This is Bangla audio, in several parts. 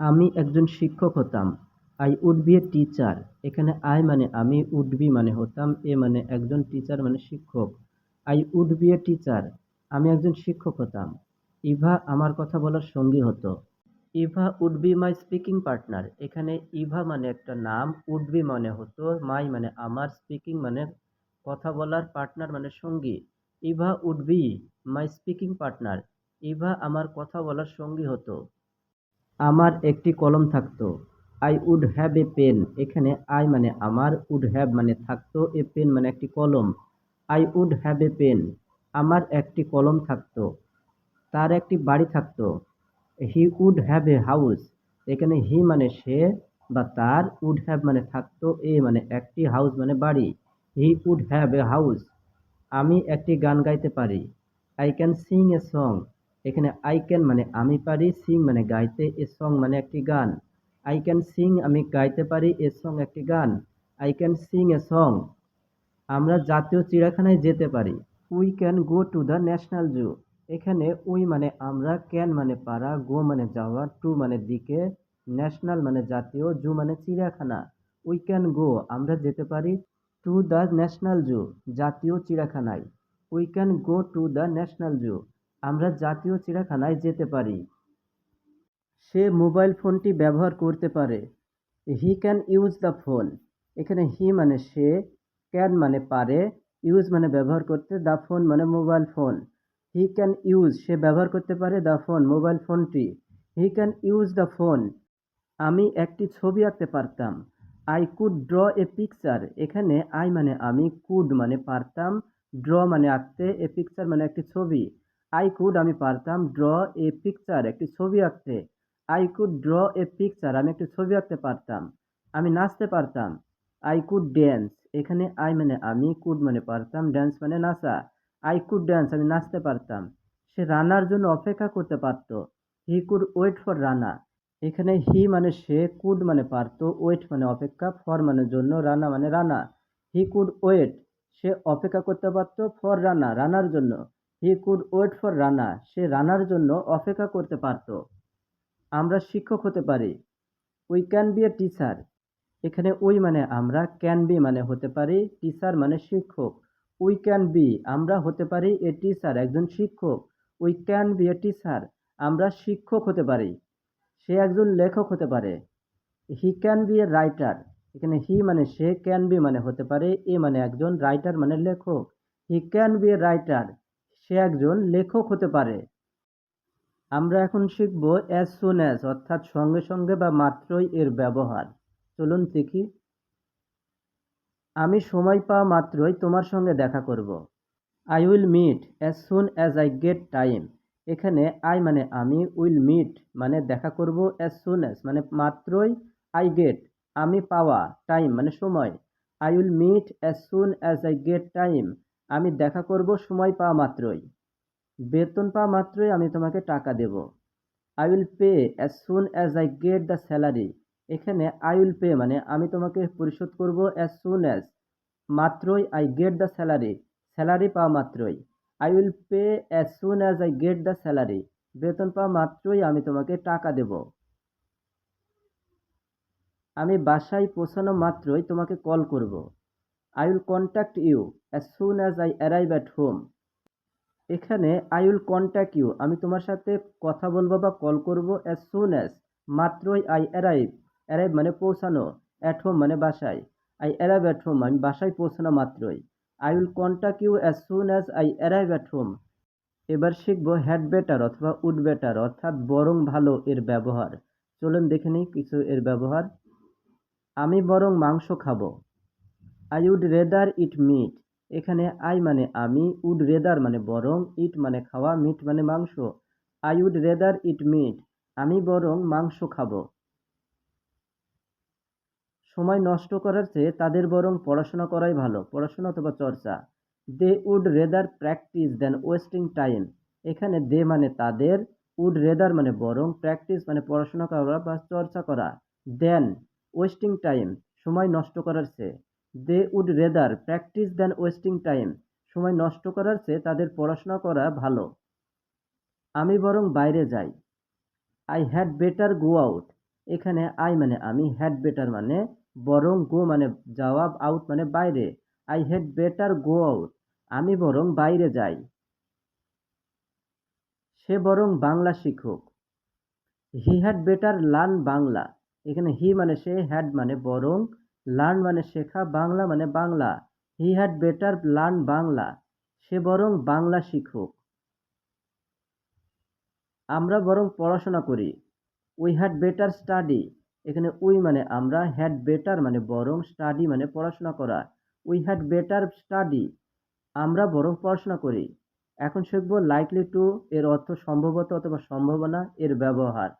আমি একজন শিক্ষক হতাম। I would be a teacher. এখানে আই মানে আমি, উড বি মানে হতাম, এ মানে একজন টিচার মানে শিক্ষক। I would be a teacher. আমি একজন শিক্ষক হতাম। ইভা আমার কথা বলার সঙ্গী হতো। Eva would be my speaking partner. এখানে ইভা মানে একটা নাম, উড বি মানে হতো, মাই মানে আমার, স্পিকিং মানে কথা বলার পার্টনার মানে সঙ্গী। Eva would be my speaking partner. Eva আমার কথা বলার সঙ্গী হতো। আমার একটি কলম থাকতো। I would have a pen এখানে আই মানে আমার উড হ্যাভ মানে থাকতো। এ পেন মানে একটি কলম। I would have a pen আমার একটি কলম থাকতো। তার একটি বাড়ি থাকতো। He would have a house এখানে হি মানে সে বা তার উড হ্যাভ মানে থাকতো। এ মানে একটি হাউস মানে বাড়ি। He would have a house আমি একটি গান গাইতে পারি। I can sing a song এখানে আই ক্যান মানে আমি পারি সিং মানে গাইতে, এ সং মানে একটি গান। আই ক্যান সিং আমি গাইতে পারি, এ সং একটি গান। I can sing a song আমরা জাতীয় চিড়িয়াখানায় যেতে পারি। We can go to the national zoo এখানে উই মানে আমরা ক্যান মানে পারা গো মানে যাওয়া টু মানে দিকে ন্যাশনাল মানে জাতীয় জু মানে চিড়িয়াখানা। উই ক্যান গো আমরা যেতে পারি টু দ্য ন্যাশনাল জু জাতীয় চিড়িয়াখানায়। We can go to the national zoo আমরা জাতীয় চিড়িয়াখানায় যেতে পারি। সে মোবাইল ফোনটি ব্যবহার করতে পারে। He can use the phone এখানে হি মানে সে ক্যান মানে পারে ইউজ মানে ব্যবহার করতে দ্য ফোন মানে mobile phone. He can use সে ব্যবহার করতে পারে দ্য ফোন মোবাইল ফোনটি। He can use the phone আমি একটি ছবি আঁকতে পারতাম। I could draw a picture এখানে আই মানে আমি কুড মানে পারতাম। ড্র মানে আঁকতে এ পিকচার মানে একটি ছবি। আই কুড আমি পারতাম ড্র এ পিকচার একটি ছবি আঁকতে। I could draw a picture আমি একটি ছবি আঁকতে পারতাম। আমি নাচতে পারতাম। আই কুড ড্যান্স এখানে আই মানে আমি কুড মানে পারতাম ড্যান্স মানে নাচা। আই কুড ড্যান্স আমি নাচতে পারতাম। সে রানার জন্য অপেক্ষা করতে পারতো। He could wait for Rana এখানে হি মানে সে কুড মানে পারতো ওয়েট মানে অপেক্ষা ফর মানে জন্য রানা মানে রানা। হি কুড ওয়েট সে অপেক্ষা করতে পারতো ফর রানা রানার জন্য। He could wait for Rana. সে রানার জন্য অপেক্ষা করতে পারতো। আমরা শিক্ষক হতে পারি। We can be a teacher. এখানে উই মানে আমরা, ক্যান বি মানে হতে পারি। টিচার মানে শিক্ষক। উই ক্যান বি, আমরা হতে পারি এ টিচার, একজন শিক্ষক। We can be a teacher, আমরা শিক্ষক হতে পারি। সে একজন লেখক হতে পারে। He can be a writer. এখানে হি মানে সে, ক্যান বি মানে হতে পারে। এ মানে একজন রাইটার মানে লেখক। He can be a writer. সে একজন লেখক হতে পারে। আমরা এখন শিখব অ্যাজ সুন অ্যাজ অর্থাৎ সঙ্গে সঙ্গে বা মাত্রই এর ব্যবহার। চলুন দেখি। আমি সময় পাওয়া মাত্রই তোমার সঙ্গে দেখা করব। I will meet as soon as I get time এখানে আই মানে আমি উইল মিট মানে দেখা করব অ্যাজ সুন অ্যাজ মানে মাত্রই আই গেট আমি পাওয়া টাইম মানে সময়। I will meet as soon as I get time আমি দেখা করব সময় পাওয়া মাত্রই। বেতন পাওয়া মাত্রই আমি তোমাকে টাকা দেব। I will pay as soon as I get the salary এখানে আই উইল পে মানে আমি তোমাকে পরিশোধ করব অ্যাজ সুন অ্যাজ মাত্রই I get the salary salary পাওয়া মাত্রই। I will pay as soon as I get the salary বেতন পাওয়া মাত্রই আমি তোমাকে টাকা দেব। আমি বাসায় পৌঁছানো মাত্রই তোমাকে কল করব। I will contact you as soon as I arrive at home এখানে আই উইল কন্ট্যাক্ট ইউ আমি তোমার সাথে কথা বলব বা কল করব অ্যাজ সুন অ্যাজ মাত্রই আই অ্যারাইভ অ্যারাইভ মানে পৌঁছানো অ্যাট হোম মানে বাসায়। আই অ্যারাইভ অ্যাট হোম আমি বাসায় পৌঁছানো মাত্রই। I will contact you as soon as I arrive at home এবার শিখব হ্যাড বেটার অথবা উড বেটার অর্থাৎ বরং ভালো এর ব্যবহার। চলুন দেখে নিই কিছু এর ব্যবহার। আমি বরং মাংস খাব। I would rather eat meat এখানে আই মানে আমি উড রেদার মানে বরং ইট মানে খাওয়া মিট মানে মাংস। I would rather eat meat আমি বরং মাংস খাব। সময় নষ্ট করার চেয়ে তাদের বরং পড়াশোনা করাই ভালো, পড়াশোনা অথবা চর্চা। They would rather practise than wasting time এখানে দে মানে তাদের উড রেদার মানে বরং প্র্যাকটিস মানে পড়াশোনা করা বা চর্চা করা। দেন ওয়েস্টিং টাইম সময় নষ্ট করার চেয়ে। They would rather practise than wasting time সময় নষ্ট করার চেয়ে তাদের পড়াশোনা করা ভালো। আমি বরং বাইরে যাই। I had better go out এখানে আই মানে আমি হ্যাড বেটার মানে বরং গো মানে যাওয়া আউট মানে বাইরে। I had better go out আমি বরং বাইরে যাই। সে বরং বাংলা শিক্ষক he had better learn Bangla. এখানে হি মানে সে হ্যাড মানে বরং লার্ন মানে শেখা, বাংলা মানে Bangla. He had better learn Bangla. সে বরং বাংলা শিখুক। আমরা বরং পড়াশোনা করি। উই হ্যাড বেটার স্টাডি এখানে উই মানে আমরা হ্যাড বেটার মানে বরং স্টাডি মানে পড়াশোনা করা। উই হ্যাড বেটার স্টাডি আমরা বরং পড়াশোনা করি। এখন শিখব লাইকলি টু এর অর্থ সম্ভবত অথবা সম্ভাবনা এর ব্যবহার।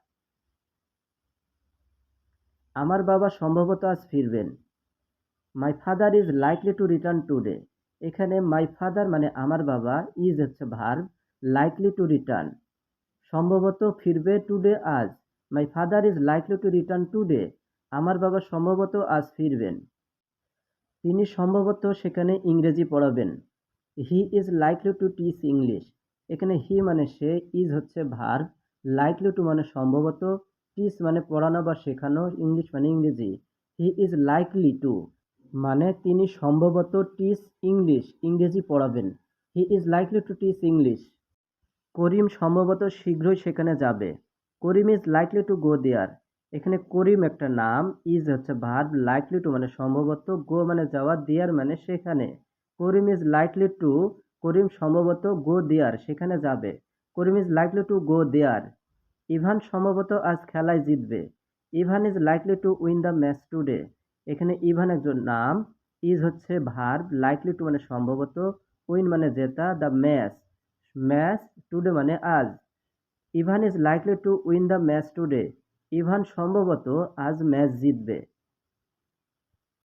আমার বাবা সম্ভবত আজ ফিরবেন। My father is likely to return today এখানে মাই ফাদার মানে আমার বাবা ইজ হচ্ছে ভার্ব লাইকলি টু রিটার্ন সম্ভবত ফিরবে টুডে আজ। My father is likely to return today আমার বাবা সম্ভবত আজ ফিরবেন। তিনি সম্ভবত সেখানে ইংরেজি পড়াবেন। He is likely to teach English এখানে হি মানে সে ইজ হচ্ছে ভার্ব লাইকলি টু মানে সম্ভবত টিচ মানে পড়ানো বা শেখানো ইংলিশ মানে ইংরেজি। হি ইজ লাইকলি টু মানে তিনি সম্ভবত টিচ ইংলিশ ইংরেজি পড়াবেন। He is likely to teach English Karim সম্ভবত শীঘ্রই সেখানে যাবে। Karim is likely to go there এখানে করিম একটা নাম ইজ হচ্ছে ভার্ব লাইকলি টু মানে সম্ভবত গো মানে যাওয়া দেয়ার মানে সেখানে। Karim is likely to Karim সম্ভবত গো দেয়ার সেখানে যাবে। Karim is likely to go there Ivan সম্ভবত আজ খেলায় জিতবে। Ivan is likely to win the match today এখানে ইভান একজন নাম ইজ হচ্ছে ভার্ব লাইকলি টু মানে সম্ভবত উইন মানে জেতা দ্য ম্যাচ ম্যাচ টুডে মানে আজ। Ivan is likely to win the match today Ivan সম্ভবত আজ ম্যাচ জিতবে।